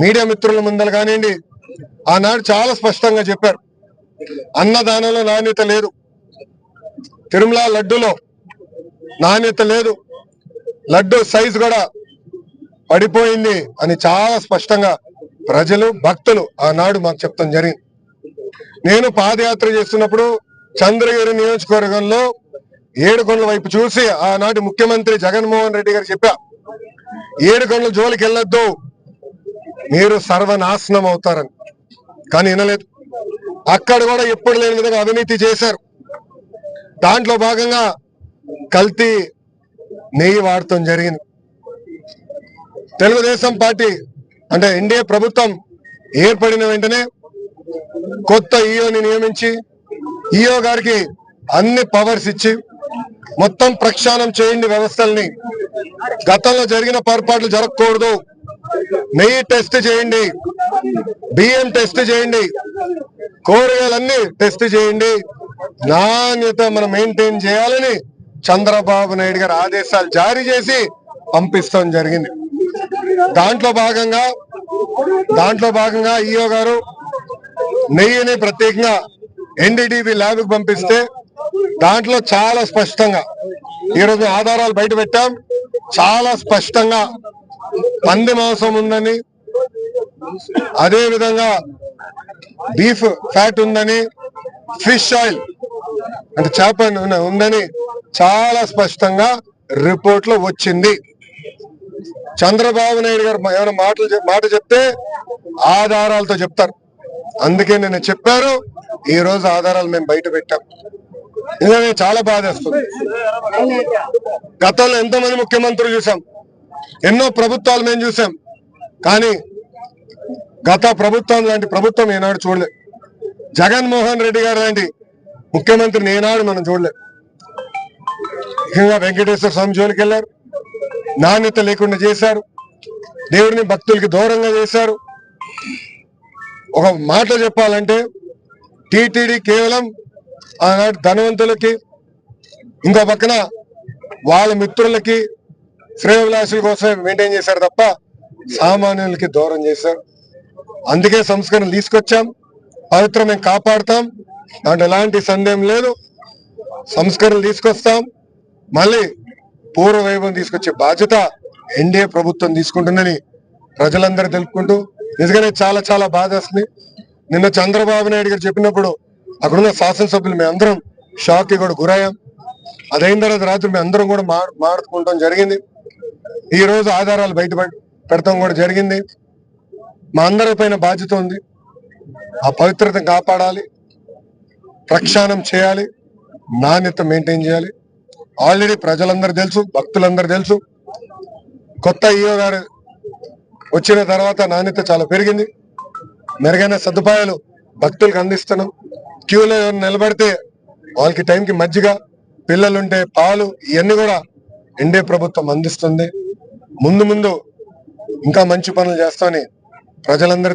Media మిత్రుల ముందర కానివ్వండి ఆనాడు చాలా స్పష్టంగా చెప్పారు. అన్నదానంలో నాణ్యత లేదు. తిరుమల లడ్డులో నాణ్యత లేదు. లడ్డు సైజు కూడా పడిపోయింది అని చాలా స్పష్టంగా ప్రజలు భక్తులు ఆనాడు మాకు చెప్తాం జరిగింది. నేను పాదయాత్ర చేస్తున్నప్పుడు చంద్రగిరి నియోజకవర్గంలో ఏడుకొండల వైపు చూసి ఆనాటి ముఖ్యమంత్రి జగన్మోహన్ రెడ్డి గారు చెప్పా ఏడుకొండల జోలికి వెళ్ళొద్దు మీరు సర్వనాశనం అవుతారని. కానీ వినలేదు. అక్కడ కూడా ఎప్పుడు లేని విధంగా అవినీతి చేశారు. దాంట్లో భాగంగా కల్తీ నెయ్యి వాడటం జరిగింది. తెలుగుదేశం పార్టీ అంటే ఎన్డీఏ ప్రభుత్వం ఏర్పడిన వెంటనే కొత్త ఈఓని నియమించి ఈఓ గారికి అన్ని పవర్స్ ఇచ్చి మొత్తం ప్రక్షాళన చేయండి వ్యవస్థల్ని. గతంలో జరిగిన పొరపాట్లు జరగకూడదు. నెయ్యి టెస్ట్ చేయండి. బియ్యం టెస్ట్ చేయండి. కూరగాయలన్నీ టెస్ట్ చేయండి. నాణ్యత మనం మెయింటైన్ చేయాలని చంద్రబాబు నాయుడు గారు ఆదేశాలు జారీ చేసి పంపిస్తాం జరిగింది. దాంట్లో భాగంగా దాంట్లో భాగంగా ఈఓ గారు నెయ్యిని ప్రత్యేకంగా ఎన్డీటీవీ ల్యాబ్కి పంపిస్తే దాంట్లో చాలా స్పష్టంగా ఈరోజు ఆధారాలు బయట పెట్టాం. చాలా స్పష్టంగా పంది మాంసం ఉందని అదే విధంగా బీఫ్ ఫ్యాట్ ఉందని ఫిష్ ఆయిల్ అంటే చేప నూనె ఉందని చాలా స్పష్టంగా రిపోర్ట్లో వచ్చింది. చంద్రబాబు నాయుడు గారు ఏమైనా మాటలు మాట చెప్తే ఆధారాలతో చెప్తారు. అందుకే నేను చెప్పారు ఈ రోజు ఆధారాలు మేము బయట పెట్టాం. ఇదే చాలా బాధేస్తుంది. గతంలో ఎంతమంది ముఖ్యమంత్రులు చూసాం. ఎన్నో ప్రభుత్వాలు మేము చూసాం. కానీ గత ప్రభుత్వం లాంటి ప్రభుత్వం ఈనాడు చూడలేదు జగన్మోహన్ రెడ్డి గారు లాంటి ముఖ్యమంత్రిని ఏనాడు మనం చూడలేదు ముఖ్యంగా వెంకటేశ్వర స్వామి జోలికి వెళ్ళారు. నాణ్యత లేకుండా చేశారు. దేవుడిని భక్తులకి దూరంగా చేశారు. ఒక మాట చెప్పాలంటే టీటీడీ కేవలం ఆనాటి ధనవంతులకి ఇంకో పక్కన వాళ్ళ మిత్రులకి శ్రేయభిలాషుల కోసమే మెయింటైన్ చేశారు తప్ప సామాన్యులకి దూరం చేశారు. అందుకే సంస్కరణ తీసుకొచ్చాం. పవిత్రం మేము కాపాడుతాం. దాంట్లో ఎలాంటి సందేహం లేదు. సంస్కరణలు తీసుకొస్తాం. మళ్ళీ పూర్వ వైభవం తీసుకొచ్చే బాధ్యత ఎన్డీఏ ప్రభుత్వం తీసుకుంటుందని ప్రజలందరూ తెలుపుకుంటూ నిజంగానే చాలా చాలా బాధ వస్తుంది. నిన్న చంద్రబాబు నాయుడు గారు చెప్పినప్పుడు అక్కడున్న శాసనసభ్యులు మేము అందరం షాక్కి కూడా గురయ్యాం. అదైన తర్వాత రాత్రి మేము అందరం కూడా మా మాట్లాడుకుంటాం జరిగింది. ఈ రోజు ఆధారాలు బయట పెడతాం కూడా జరిగింది. మా అందరి పైన బాధ్యత ఉంది. ఆ పవిత్రతను కాపాడాలి. ప్రక్షాళన చేయాలి. నాణ్యత మెయింటైన్ చేయాలి. ఆల్రెడీ ప్రజలందరూ తెలుసు భక్తులందరూ తెలుసు. కొత్త ఈఓ గారు వచ్చిన తర్వాత నాణ్యత చాలా పెరిగింది. మెరుగైన సదుపాయాలు భక్తులకు అందిస్తున్నాం. క్యూలో ఎవరు నిలబడితే వాళ్ళకి టైంకి మజ్జిగ పిల్లలుంటే పాలు ఇవన్నీ కూడా ఎన్డీఏ ప్రభుత్వం అందిస్తుంది. ముందు ముందు ఇంకా మంచి పనులు చేస్తామని ప్రజలందరూ